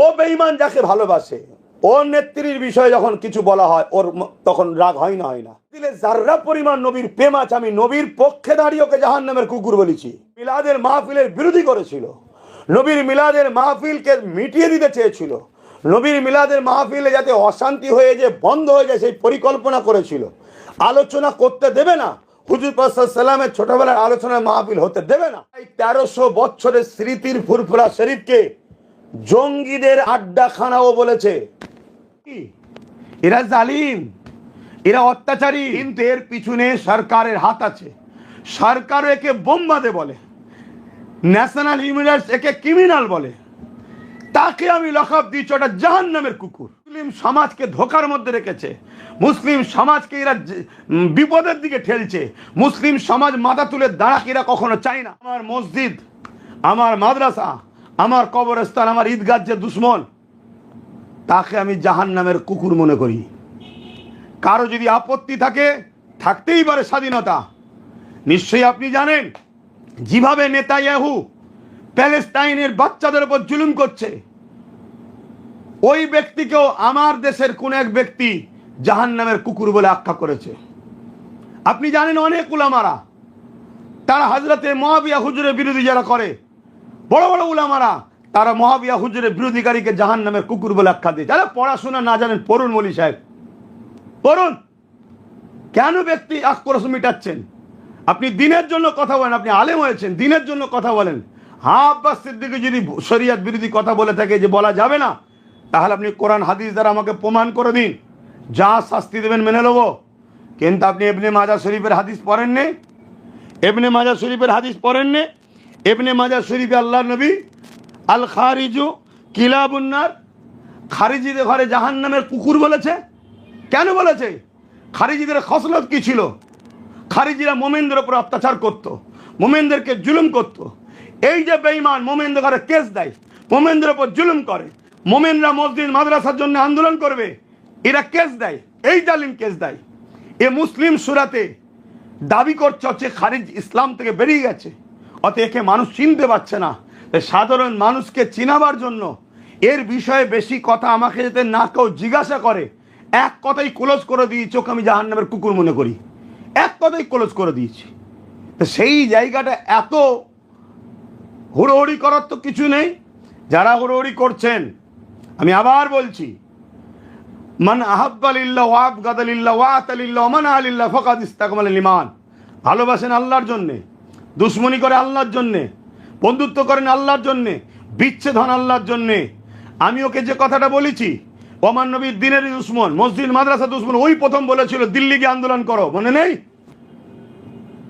ও বেঈমান যাকে ভালোবাসে, ওর নেত্রীর বিষয়ে যখন কিছু বলা হয়, ওর তখন রাগ হয় না হয় না। দিলে যার্রা পরিমাণ নবীর প্রেম আছে, আমি নবীর পক্ষে দাঁড়িয়ে ওকে জাহান নামের কুকুর বলেছি। মিলাদের মাহফিলের বিরোধী করেছিল। নবীর মিলাদের মাহফিলকে মিটিয়ে দিতে চেয়েছিল। নবীর মিলাদের মাহফিলে যাতে অশান্তি হয়ে যে বন্ধ হয়ে যায়, সেই পরিকল্পনা করেছিল। আলোচনা করতে দেবে না। হুজুর সাল্লামের ছোটবেলার আলোচনায় মাহফিল হতে দেবে না। এই তেরোশো বছরের স্মৃতির ফুরফুরা শরীফকে জঙ্গিদের আড্ডাখানাও বলেছে। কি? এরা জালিম এরা অত্যাচারী। কিন্তু এর পিছনে সরকারের হাত আছে। সরকার একে বোম্বাদে বলে। ন্যাশনাল ইউনিভার্স একে ক্রিমিনাল বলে। তাকে আমি লকআপ দিচ্ছি ওটা জাহান নামের কুকুর। মুসলিম সমাজকে ধোকার মধ্যে রেখেছে। মুসলিম সমাজকে এরা বিপদের দিকে ঠেলছে। মুসলিম সমাজ মাথা তুলে দাঁড়াক এরা কখনো চায় না। আমার মসজিদ আমার মাদ্রাসা আমার কবরস্থান, আমার ঈদগাহ যে দুশ্মন, তাকে আমি জাহান নামের কুকুর মনে করি। কারও যদি আপত্তি থাকে, থাকতেই পারে স্বাধীনতা। নিশ্চয়ই আপনি জানেন, যেভাবে নেতা ইয়াহু প্যালেস্টাইনের বাচ্চাদের উপর জুলুম করছে, ওই ব্যক্তিকেও আমার দেশের কোন এক ব্যক্তি জাহান নামের কুকুর বলে আখ্যা করেছে। আপনি জানেন অনেক উলামারা, তারা হাজরতে মহাবিয়া হুজুরের বিরোধী যারা করে বড় বড় উলামারা, তারা মহাবিয়া হুজুরের বিরোধীকারীকে জাহান নামের কুকুর বলে আখ্যা দিয়ে যারা পড়াশোনা না জানেন, পড়ুন মলি সাহেব। পড়ুন। কেন ব্যক্তি আক্রোশ মিটাচ্ছেন? আপনি দিনের জন্য কথা বলেন, আপনি আলেম হয়েছেন, দিনের জন্য কথা বলেন। হ্যাঁ আব্বাস সিদ্দিকে যদি শরিয়াত বিরোধী কথা বলে থাকে যে বলা যাবে না, তাহলে আপনি কোরআন, হাদিস দ্বারা আমাকে প্রমাণ করে দিন। যা শাস্তি দেবেন মেনে নেব। কিন্তু আপনি এমনি মাজা শরীফের হাদিস পড়েননি? এবনে মাজা শরীফের হাদিস পড়েননি? এবনে মাজা শরীফে আল্লাহ নবী আল খারিজু কিলাবুন্নার, খারিজিদের ঘরে জাহান নামের কুকুর বলেছে। কেন বলেছে? খারিজিদের খসলত কি ছিল? খারিজিরা মোমেনদের ওপর অত্যাচার করত, মোমেনদেরকে জুলুম করত। এই যে বেঈমান মোমেনদের ঘরে কেস দেয়, মোমেনদের ওপর জুলুম করে, মোমেনরা মসজিদ, মাদ্রাসার জন্য আন্দোলন করবে, এরা কেস দেয়, এই জালিম কেস দেয়। এ মুসলিম সুরাতে দাবি করছে হচ্ছে খারিজ ইসলাম থেকে বেরিয়ে গেছে। অত একে মানুষ চিনতে পারছে না। সাধারণ মানুষকে চিনাবার জন্য এর বিষয়ে বেশি কথা আমাকে যাতে না কেউ জিজ্ঞাসা করে, এক কথাই ক্লোজ করে দিয়েছি ওকে আমি জাহান্নামের কুকুর মনে করি। এক কথাই ক্লোজ করে দিয়েছি। তো সেই জায়গাটা এত হুড়োহুড়ি করার তো কিছু নেই। যারা হুড়োহুড়ি করছেন, আমি আবার বলছি, মান আহাব্বালিল্লাহ ওয়াব গাদালিল্লাহ ওয়াতালিল্লাহ মান আলিল্লাহ ফকাদ ইস্তাকমাল ইমান। ভালোবাসেন আল্লাহর জন্যে। দুশ্মনী করে আল্লাহর জন্যে, বন্ধুত্ব করেন আল্লাহর জন্যে, বিচ্ছেদ হন আল্লাহর জন্যে। আমি ওকে যে কথাটা বলেছি, ওমান নবীর দিনের দুশ্মন, মসজিদ মাদ্রাসা দুশ্মন, ওই প্রথম বলেছিল, দিল্লি গিয়ে আন্দোলন করো। মনে নেই?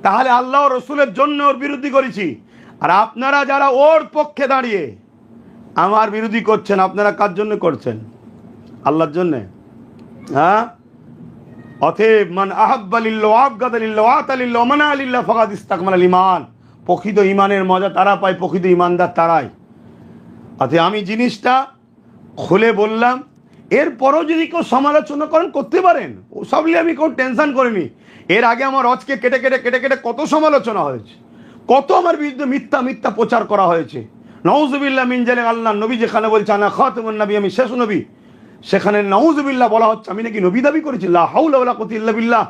তাহলে আল্লাহ রসুলের জন্য ওর বিরোধী করেছি। আর আপনারা যারা ওর পক্ষে দাঁড়িয়ে আমার বিরোধী করছেন, আপনারা কার জন্য করছেন? আল্লাহর জন্যে? হ্যাঁ? অতএব মান ফকাদ ইস্তাকমাল ইমান প্রকৃত ইমানের মজা তারা পায়, প্রকৃত ইমানদার তারাই। অতএব আমি জিনিসটা খুলে বললাম, এরপরও যদি কেউ সমালোচনা করেন, করতে পারেন। ও সব নিয়ে আমি কোনো টেনশন করিনি। এর আগে আমার অজকে কেটে কেটে কেটে কেটে কত সমালোচনা হয়েছে। কত আমার বিরুদ্ধে মিথ্যা মিথ্যা প্রচার করা হয়েছে। নওজুবিল্লাহ মিনজালে আল্লাহ নবী যেখানে বলছে, আনা খাতমুন নবী আমি শেষ নবী। সেখানে নওজুবিল্লাহ বলা হচ্ছে, আমি নাকি নবী দাবি করেছি বিল্লাহ।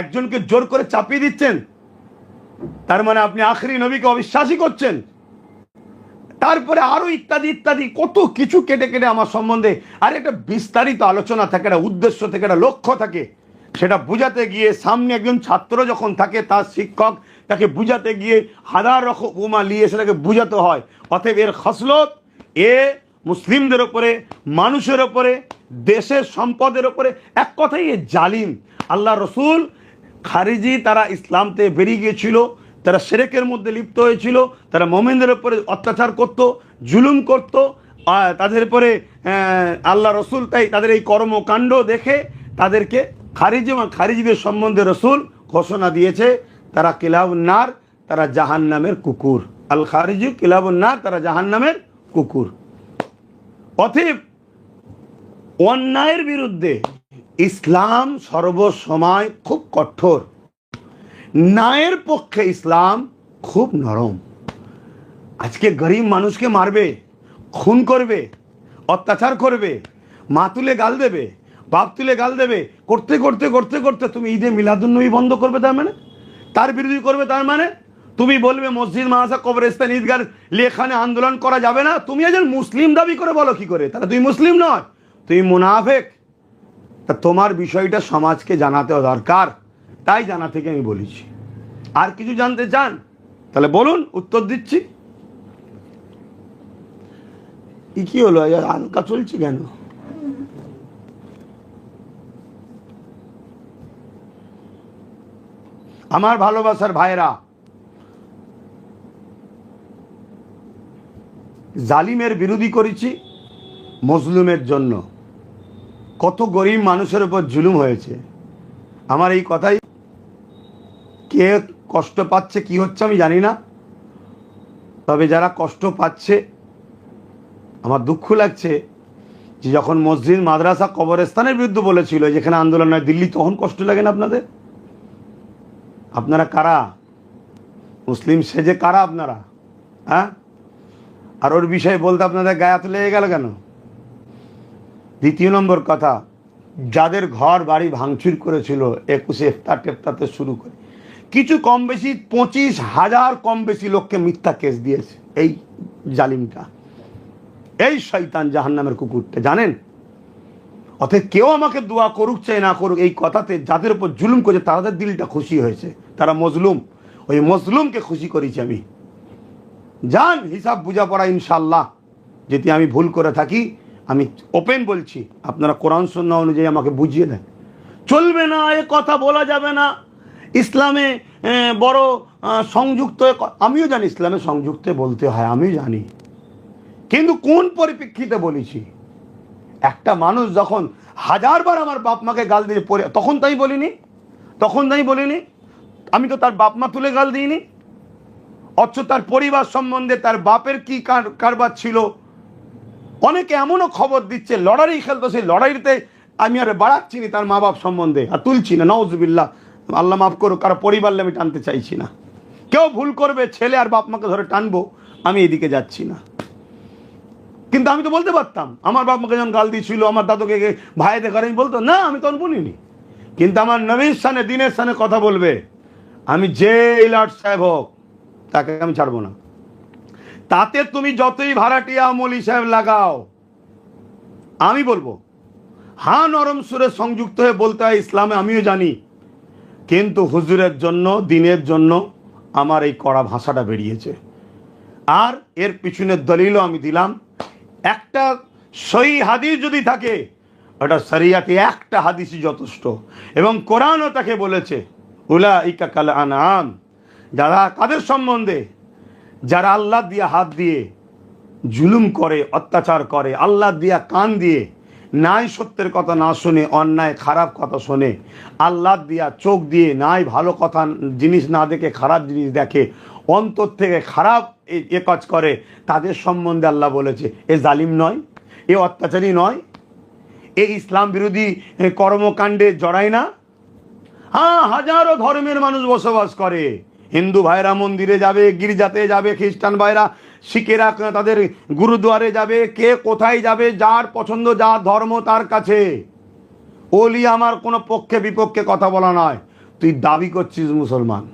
একজনকে জোর করে চাপিয়ে দিচ্ছেন, তার মানে আপনি আখরি নবীকে অবিশ্বাসী করছেন। তারপরে আরও ইত্যাদি ইত্যাদি, কত কিছু কেটে কেটে আমার সম্বন্ধে আর একটা বিস্তারিত আলোচনা থাকে, একটা উদ্দেশ্য থেকে, একটা লক্ষ্য থাকে। সেটা বুঝাতে গিয়ে সামনে একজন ছাত্র যখন থাকে, তার শিক্ষক তাকে বুঝাতে গিয়ে হাজার রকম উমা নিয়ে সেটাকে বুঝাতে হয়। অতএব এর খসলত, এ মুসলিমদের ওপরে, মানুষের ওপরে, দেশের সম্পদের ওপরে। এক কথাই জালিম। আল্লাহ রসুল খারিজি তারা ইসলামতে বেরিয়ে গিয়েছিল, তারা সেরেকের মধ্যে লিপ্ত হয়েছিল, তারা মোমেনদের ওপরে অত্যাচার করত, জুলুম করত তাদের পরে আল্লাহ রসুল তাই তাদের এই কর্মকাণ্ড দেখে তাদেরকে খারিজি এবং খারিজিদের সম্বন্ধে রসুল ঘোষণা দিয়েছে, তারা কিলাবুন্নার, তারা জাহান নামের কুকুর। আল খারিজি কিলাবুন্নার, তারা জাহান নামের কুকুর। অতএব অন্যায়ের বিরুদ্ধে ইসলাম সর্বসময় খুব কঠোর। ন্যায়ের পক্ষে ইসলাম খুব নরম। আজকে গরিব মানুষকে মারবে, খুন করবে, অত্যাচার করবে, মা তুলে গাল দেবে, বাপ তুলে গাল দেবে, করতে করতে করতে করতে তুমি ঈদে মিলাদুন্নবী বন্ধ করবে তার মানে? তার বিরোধী করবে তার মানে? তুমি বলবে মসজিদ মাহাসা কবরস্থান ঈদগার লেখানে আন্দোলন করা যাবে না? তুমি একজন মুসলিম দাবি করে বলো কি করে? তাহলে তুমি মুসলিম নয় তুমি মুনাফেক। তা তোমার বিষয়টা সমাজকে জানাতে দরকার। তাই জানা থেকে আমি বলেছি। আর কিছু জানতে চান? তাহলে বলুন, উত্তর দিচ্ছি। কি হলো? হালকা চলছে কেন? আমার ভালোবাসার ভাইরা জালিমের বিরোধী করেছি মজলুমের জন্য। কত গরিব মানুষের উপর জুলুম হয়েছে। আমার এই কথাই কে কষ্ট পাচ্ছে, কি হচ্ছে আমি জানি না। তবে যারা কষ্ট পাচ্ছে, আমার দুঃখ লাগছে যে যখন মসজিদ, মাদ্রাসা কবরস্থানের বিরুদ্ধে বলেছিল যেখানে আন্দোলন হয় দিল্লি তখন কষ্ট লাগে না আপনাদের? আপনারা কারা? মুসলিম সেজে কারা আপনারা? হ্যাঁ? আর ওর বিষয়ে বলতে আপনাদের গায়ে লেগে গেল কেন? দ্বিতীয় নম্বর কথা, যাদের ঘর বাড়ি ভাঙচুর করেছিল, একুশে ইফতার টেফতারতে শুরু করে, কিছু কম বেশি পঁচিশ হাজার কম বেশি লোককে মিথ্যা কেস দিয়েছে, এই জালিমটা। এই শয়তান জাহান্নামের কুকুরটা, জানেন? অতএব কেউ আমাকে দোয়া করুক, চাই না করুক, এই কথাতে যাদের উপর জুলুম করেছে, তাদের দিলটা খুশি হয়েছে। তারা মজলুম, ওই মজলুমকে খুশি করেছি আমি। যান হিসাব বুঝা পড়া ইনশাল্লাহ যদি আমি ভুল করে থাকি, আমি ওপেন বলছি, আপনারা কোরআন সন্না অনুযায়ী আমাকে বুঝিয়ে দেন। চলবে না, এ কথা বলা যাবে না। ইসলামে বড় সংযুক্ত আমিও জানি ইসলামে সংযুক্ত বলতে হয়, আমিও জানি। কিন্তু কোন পরিপ্রেক্ষিতে বলেছি? একটা মানুষ যখন হাজারবার আমার বাপ মাকে গাল দিয়ে পড়ে, তখন তাই বলিনি? তখন তাই বলিনি? আমি তো তার বাপ মা তুলে গাল দিইনি? অথচ তার পরিবার সম্বন্ধে তার বাপের কি কার- কারবার ছিল? অনেকে এমনও খবর দিচ্ছে, লড়াই খেলতো, সেই লড়াইতে আমি আর বাড়াচ্ছি না তার মা বাপ সম্বন্ধে, আর তুলছি না নওয়াজবিল্লাহ আল্লাহ মাফ করো কারও পরিবার আমি টানতে চাইছি না। কেউ ভুল করবে, ছেলে আর বাপ মাকে ধরে টানবো, আমি এদিকে যাচ্ছি না। কিন্তু আমি তো বলতে পারতাম, আমার বাপ মাকে যখন গাল দিয়েছিল আমার দাদুকে ভাইদের ঘরে আমি বলতো না, আমি তখন বলিনি। কিন্তু আমার নবীর সানে, দিনের সানে কথা বলবে, আমি যে ইলাট সাহেব হোক তাকে আমি ছাড়বো না। তাতে তুমি যতই ভাড়াটিয়া মলি সাহেব লাগাও, আমি বলব, হা নরম সুরে সংযুক্ত হয়ে বলতে হয় ইসলামে, আমিও জানি। কিন্তু হুজুরের জন্য, দিনের জন্য আমার এই কড়া ভাষাটা বেরিয়েছে। আর এর পিছনের দলিলও আমি দিলাম। একটা সই হাদিস যদি থাকে, ওটা শরিয়াতে একটা হাদিসই যথেষ্ট। এবং কোরআনও তাকে বলেছে উলা ইকা কাল আনাম যারা কাদের সম্বন্ধে, যারা আল্লাহ দিয়া হাত দিয়ে জুলুম করে, অত্যাচার করে, আল্লাহ দিয়া কান দিয়ে নাই সত্যের কথা না শুনে, অন্যায় খারাপ কথা শোনে, আল্লাহ দিয়া চোখ দিয়ে নাই ভালো কথা জিনিস না দেখে, খারাপ জিনিস দেখে, অন্তর থেকে খারাপ এ- কাজ করে, তাদের সম্বন্ধে আল্লাহ বলেছে, এ জালিম নয়, এ অত্যাচারী নয়, এ ইসলাম বিরোধী কর্মকাণ্ডে জড়ায় না। হ্যাঁ হাজারো ধর্মের মানুষ বসবাস করে। হিন্দু ভাইরা মন্দিরে যাবে, গির্জাতে যাবে, খ্রিস্টান ভাইরা শিখেরা তাদের গুরুদুয়ারে যাবে, কে কোথায় যাবে, যার পছন্দ, যার ধর্ম তার কাছে। ওলি আমার কোনো পক্ষে বিপক্ষে কথা বলা নয়। তুই দাবি করছিস মুসলমান।